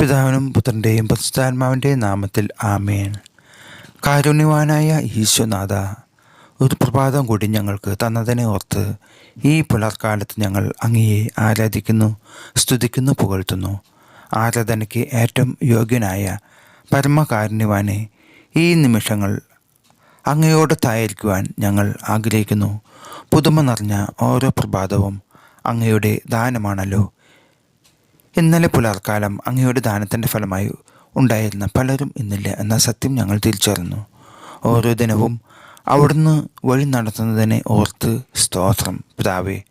പിതാവിനും പുത്രന്റെയും പരിശുദ്ധാത്മാവിന്റെയും നാമത്തിൽ ആമേൻ. കാരുണ്യവാനായ ഈശ്വനാഥ ഒരു പ്രഭാതം കൂടി ഞങ്ങൾക്ക് തന്നതിനെ ഓർത്ത് ഈ പുലർക്കാലത്ത് ഞങ്ങൾ അങ്ങയെ ആരാധിക്കുന്നു സ്തുതിക്കുന്നു പുകഴ്ത്തുന്നു. ആരാധനയ്ക്ക് ഏറ്റവും യോഗ്യനായ പരമകാരുണ്യവാനെ ഈ നിമിഷങ്ങൾ അങ്ങയോട് തായിരിക്കുവാൻ ഞങ്ങൾ ആഗ്രഹിക്കുന്നു. പുതുമ നിറഞ്ഞ ഓരോ പ്രഭാതവും അങ്ങയുടെ ദാനമാണല്ലോ. ഇന്നലെ പുലർക്കാലം അങ്ങയുടെ ദാനത്തിന്റെ ഫലമായി ഉണ്ടായിരുന്ന പലരും ഇന്നില്ല എന്ന സത്യം ഞങ്ങൾ തിരിച്ചറിഞ്ഞു. ഓരോ ദിനവും അവിടുന്ന് വഴി നടത്തുന്നതിനെ ഓർത്ത് സ്തോത്രം. പിതാവേ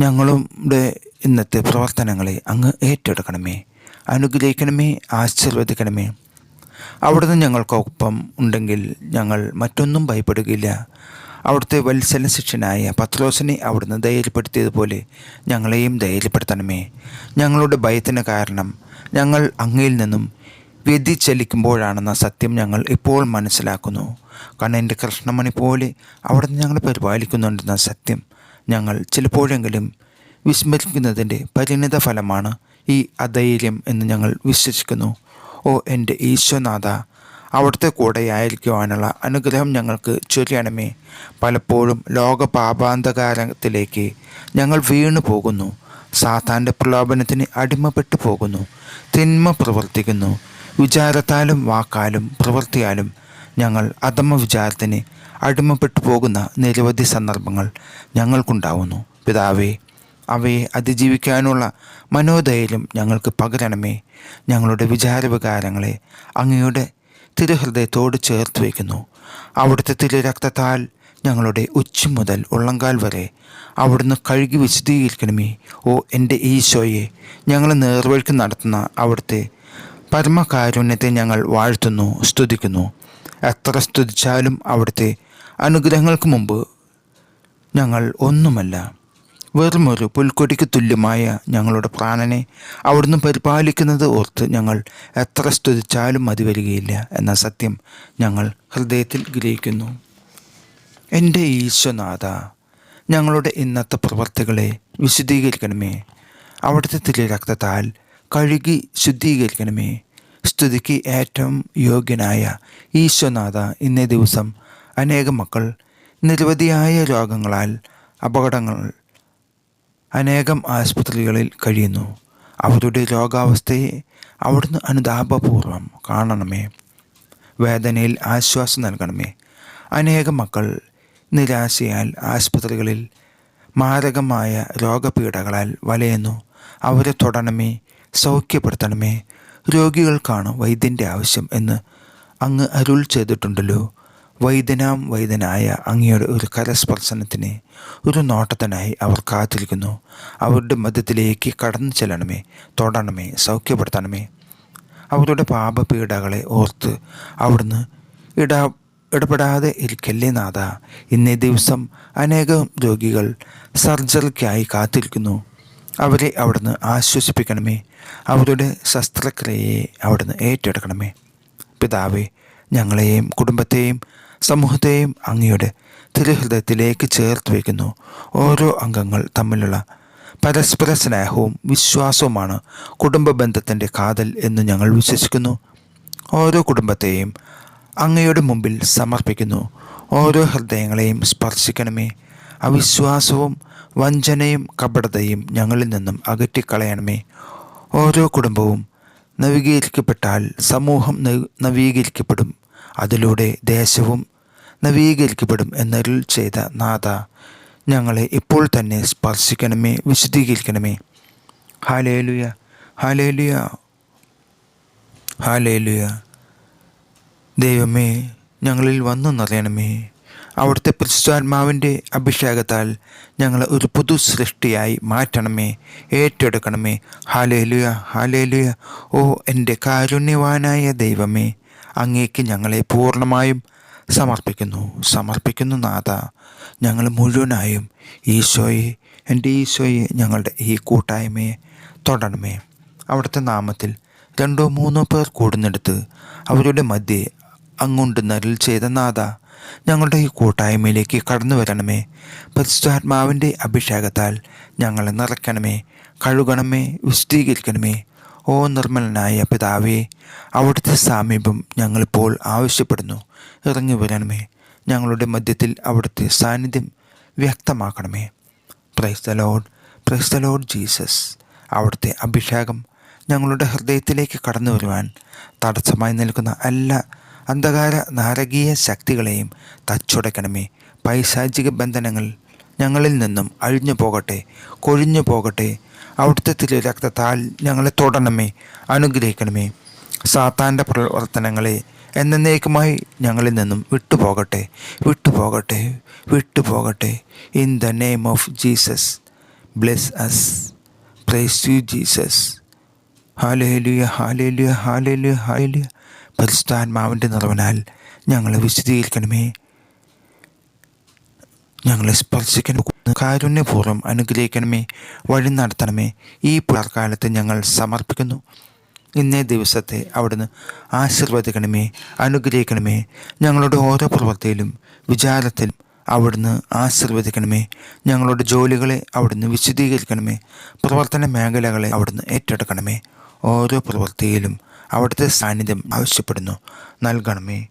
ഞങ്ങളുടെ ഇന്നത്തെ പ്രവർത്തനങ്ങളെ അങ്ങ് ഏറ്റെടുക്കണമേ. അനുഗ്രഹിക്കണമേ ആശീർവദിക്കണമേ. അവിടുന്ന് ഞങ്ങൾക്കൊപ്പം ഉണ്ടെങ്കിൽ ഞങ്ങൾ മറ്റൊന്നും ഭയപ്പെടുകയില്ല. അവിടുത്തെ വത്സല ശിഷ്യനായ പത്രോസിനെ അവിടുന്ന് ധൈര്യപ്പെടുത്തിയതുപോലെ ഞങ്ങളെയും ധൈര്യപ്പെടുത്തണമേ ഞങ്ങളുടെ ഭയത്തിന് കാരണം ഞങ്ങൾ അങ്ങയിൽ നിന്നും വ്യതിചലിക്കുമ്പോഴാണെന്ന സത്യം ഞങ്ങൾ ഇപ്പോൾ മനസ്സിലാക്കുന്നു. കണ്ണന്റെ കൃഷ്ണമണി പോലെ അവിടുന്ന് ഞങ്ങൾ പരിപാലിക്കുന്നുണ്ടെന്ന സത്യം ഞങ്ങൾ ചിലപ്പോഴെങ്കിലും വിസ്മരിക്കുന്നതിന്റെ പരിണിത ഫലമാണ് ഈ അധൈര്യം എന്ന് ഞങ്ങൾ വിശ്വസിക്കുന്നു. ഓ എന്റെ ഈശ്വനാഥ അവിടുത്തെ കൂടെ ആയിരിക്കുവാനുള്ള അനുഗ്രഹം ഞങ്ങൾക്ക് ചൊരിയണമേ. പലപ്പോഴും ലോക പാപാന്തകാരത്തിലേക്ക് ഞങ്ങൾ വീണു പോകുന്നു. സാത്താന്റെ പ്രലോഭനത്തിന് അടിമപ്പെട്ടു പോകുന്നു. തിന്മ പ്രവർത്തിക്കുന്നു. വിചാരത്താലും വാക്കാലും പ്രവൃത്തിയാലും ഞങ്ങൾ അധമ വിചാരത്തിന് അടിമപ്പെട്ടു പോകുന്ന നിരവധി സന്ദർഭങ്ങൾ ഞങ്ങൾക്കുണ്ടാവുന്നു. പിതാവേ അവയെ അതിജീവിക്കാനുള്ള മനോധൈര്യം ഞങ്ങൾക്ക് പകരണമേ. ഞങ്ങളുടെ വിചാരവികാരങ്ങളെ അങ്ങയുടെ തിരുഹൃദയത്തോട് ചേർത്ത് വയ്ക്കുന്നു. അവിടുത്തെ തിരുരക്തത്താൽ ഞങ്ങളുടെ ഉച്ച മുതൽ ഉള്ളങ്കാൽ വരെ അവിടുന്ന് കഴുകി വിശദീകരിക്കണമേ ഓ എന്റെ ഈശോയെ ഞങ്ങളെ നേർവഴിക്ക് നടത്തുന്ന അവിടുത്തെ പരമകാരുണ്യത്തെ ഞങ്ങൾ വാഴ്ത്തുന്നു സ്തുതിക്കുന്നു. എത്ര സ്തുതിച്ചാലും അവിടുത്തെ അനുഗ്രഹങ്ങൾക്ക് മുമ്പ് ഞങ്ങൾ ഒന്നുമല്ല. വെറുമൊരു പുൽക്കൊടിക്ക് തുല്യമായ ഞങ്ങളുടെ പ്രാണനെ അവിടുന്ന് പരിപാലിക്കുന്നത് ഓർത്ത് ഞങ്ങൾ എത്ര സ്തുതിച്ചാലും മതി വരികയില്ല എന്ന സത്യം ഞങ്ങൾ ഹൃദയത്തിൽ ഗ്രഹിക്കുന്നു. എന്റെ ഈശ്വനാഥ ഞങ്ങളുടെ ഇന്നത്തെ പ്രവർത്തികളെ വിശദീകരിക്കണമേ അവിടുത്തെ തിരുരക്തത്താൽ കഴുകി ശുദ്ധീകരിക്കണമേ. സ്തുതിക്ക് ഏറ്റവും യോഗ്യനായ ഈശ്വനാഥ ഇന്നേ ദിവസം അനേകം മക്കൾ നിരവധിയായ രോഗങ്ങളാൽ അപകടങ്ങൾ അനേകം ആശുപത്രികളിൽ കഴിയുന്നു. അവരുടെ രോഗാവസ്ഥയെ അവിടുന്ന് അനുതാപപൂർവം കാണണമേ. വേദനയിൽ ആശ്വാസം നൽകണമേ. അനേകം മക്കൾ നിരാശയാൽ ആശുപത്രികളിൽ മാരകമായ രോഗപീഠകളാൽ വലയുന്നു. അവരെ തൊടണമേ സൗഖ്യപ്പെടുത്തണമേ. രോഗികൾക്കാണ് വൈദ്യന്റെ ആവശ്യം എന്ന് അങ്ങ് അരുൾ ചെയ്തിട്ടുണ്ടല്ലോ. വൈദ്യനാം വൈദ്യനായ അങ്ങയുടെ ഒരു കരസ്പർശനത്തിന് ഒരു നോട്ടത്തിനായി അവർ കാത്തിരിക്കുന്നു. അവരുടെ മധ്യത്തിലേക്ക് കടന്നു ചെല്ലണമേ തൊടണമേ സൗഖ്യപ്പെടുത്തണമേ. അവരുടെ പാപപീഡകളെ ഓർത്ത് അവിടുന്ന് ഇടാ ഇടപെടാതെ ഇരിക്കല്ലേ നാഥ ഇന്നേ ദിവസം അനേകം രോഗികൾ സർജറിക്കായി കാത്തിരിക്കുന്നു. അവരെ അവിടുന്ന് ആശ്വസിപ്പിക്കണമേ അവരുടെ ശസ്ത്രക്രിയയെ അവിടുന്ന് ഏറ്റെടുക്കണമേ. പിതാവേ ഞങ്ങളെയും കുടുംബത്തെയും സമൂഹത്തെയും അങ്ങയുടെ തിരുഹൃദയത്തിലേക്ക് ചേർത്ത് വയ്ക്കുന്നു. ഓരോ അംഗങ്ങൾ തമ്മിലുള്ള പരസ്പര സ്നേഹവും വിശ്വാസവുമാണ് കുടുംബ ബന്ധത്തിന്റെ കാതൽ എന്ന് ഞങ്ങൾ വിശ്വസിക്കുന്നു. ഓരോ കുടുംബത്തെയും അങ്ങയുടെ മുമ്പിൽ സമർപ്പിക്കുന്നു. ഓരോ ഹൃദയങ്ങളെയും സ്പർശിക്കണമേ. അവിശ്വാസവും വഞ്ചനയും കപടതയും ഞങ്ങളിൽ നിന്നും അകറ്റിക്കളയണമേ. ഓരോ കുടുംബവും നവീകരിക്കപ്പെട്ടാൽ സമൂഹം നവീകരിക്കപ്പെടും. അതിലൂടെ ദേശവും നവീകരിക്കപ്പെടും എന്നരുൾ ചെയ്ത നാഥ ഞങ്ങളെ ഇപ്പോൾ തന്നെ സ്പർശിക്കണമേ വിശദീകരിക്കണമേ ഹാലേലുയ ഹാലേലുയ ഹാലേലുയ ദൈവമേ ഞങ്ങളിൽ വന്നു നിറയണമേ അവിടുത്തെ പരിശുദ്ധാത്മാവിന്റെ അഭിഷേകത്താൽ ഞങ്ങളെ ഒരു പുതു സൃഷ്ടിയായി മാറ്റണമേ ഏറ്റെടുക്കണമേ. ഹാലേലുയ ഹാലേലുയ ഓ എന്റെ കാരുണ്യവാനായ ദൈവമേ അങ്ങേക്ക് ഞങ്ങളെ പൂർണമായും സമർപ്പിക്കുന്നു. സമർപ്പിക്കുന്നു നാഥ. ഞങ്ങൾ മുഴുവനായും ഈശോയെ എന്റെ ഈശോയെ ഞങ്ങളുടെ ഈ കൂട്ടായ്മയെ തുടരണമേ അവിടുത്തെ നാമത്തിൽ രണ്ടോ മൂന്നോ പേർ കൂടുന്നിടത്ത് അവരുടെ മധ്യേ അങ്ങോട്ട് നരൽ ചെയ്ത നാഥ. ഞങ്ങളുടെ ഈ കൂട്ടായ്മയിലേക്ക് കടന്നു വരണമേ. പരിശുദ്ധാത്മാവിന്റെ അഭിഷേകത്താൽ ഞങ്ങളെ നിറയ്ക്കണമേ. കഴുകണമേ വിശദീകരിക്കണമേ ഓ നിർമ്മലനായ പിതാവേ അവിടുത്തെ സാമീപ്യം ഞങ്ങളിപ്പോൾ ആവശ്യപ്പെടുന്നു. ഇറങ്ങി വരണമേ. ഞങ്ങളുടെ മധ്യത്തിൽ അവിടുത്തെ സാന്നിധ്യം വ്യക്തമാക്കണമേ. Praise the lord praise the lord Jesus അവിടുത്തെ അഭിഷേകം ഞങ്ങളുടെ ഹൃദയത്തിലേക്ക് കടന്നു വരുവാൻ തടസ്സമായി നിൽക്കുന്ന എല്ലാ അന്ധകാര നാരകീയ ശക്തികളെയും തച്ചുടയ്ക്കണമേ. പൈശാചിക ബന്ധനങ്ങൾ ഞങ്ങളിൽ നിന്നും അഴിഞ്ഞു പോകട്ടെ കൊഴിഞ്ഞു പോകട്ടെ അവിടുത്തെ തിരു രക്തത്താൽ ഞങ്ങളെ തൊടണമേ അനുഗ്രഹിക്കണമേ. സാത്താന്റെ പ്രവർത്തനങ്ങളെ എന്നേക്കുമായി ഞങ്ങളിൽ നിന്നും വിട്ടുപോകട്ടെ വിട്ടുപോകട്ടെ വിട്ടുപോകട്ടെ. In the name of Jesus bless us praise you Jesus hallelujah hallelujah hallelujah hallelujah പരിശുദ്ധാത്മാവിന്റെ നിറവിനാൽ ഞങ്ങളെ വിശദീകരിക്കണമേ ഞങ്ങളെ സ്പർശിക്കണം കാരുണ്യപൂർവം അനുഗ്രഹിക്കണമേ വഴി നടത്തണമേ. ഈ പുലർക്കാലത്ത് ഞങ്ങൾ സമർപ്പിക്കുന്നു. ഇന്നേ ദിവസത്തെ അവിടുന്ന് ആശീർവദിക്കണമേ അനുഗ്രഹിക്കണമേ. ഞങ്ങളുടെ ഓരോ പ്രവൃത്തിയിലും വിചാരത്തിലും അവിടുന്ന് ആശീർവദിക്കണമേ. ഞങ്ങളുടെ ജോലികളെ അവിടുന്ന് വിശദീകരിക്കണമേ. പ്രവർത്തന മേഖലകളെ അവിടുന്ന് ഏറ്റെടുക്കണമേ. ഓരോ പ്രവൃത്തിയിലും അവിടുത്തെ സാന്നിധ്യം ആവശ്യപ്പെടുന്നു. നൽകണമേ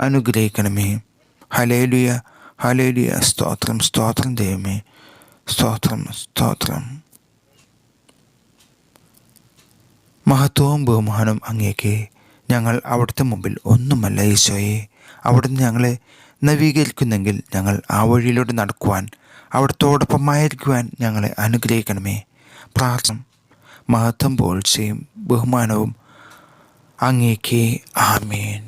അനുഗ്രഹിക്കണമേ. ഹലേലുയ ഹലേലുയ സ്തോത്രം സ്തോത്രം ദൈവമേ സ്തോത്രം സ്തോത്രം മഹത്വവും ബഹുമാനവും അങ്ങേക്ക് ഞങ്ങൾ അവിടുത്തെ മുമ്പിൽ ഒന്നുമല്ല ഈശോയെ. അവിടുന്ന് ഞങ്ങളെ നവീകരിക്കുന്നെങ്കിൽ ഞങ്ങൾ ആ വഴിയിലൂടെ നടക്കുവാൻ അവിടുത്തോടൊപ്പമായിരിക്കുവാൻ ഞങ്ങളെ അനുഗ്രഹിക്കണമേ. പ്രാർത്ഥന മഹത്വം പോഴ്ചയും ബഹുമാനവും അങ്ങേക്ക്. ആമേൻ.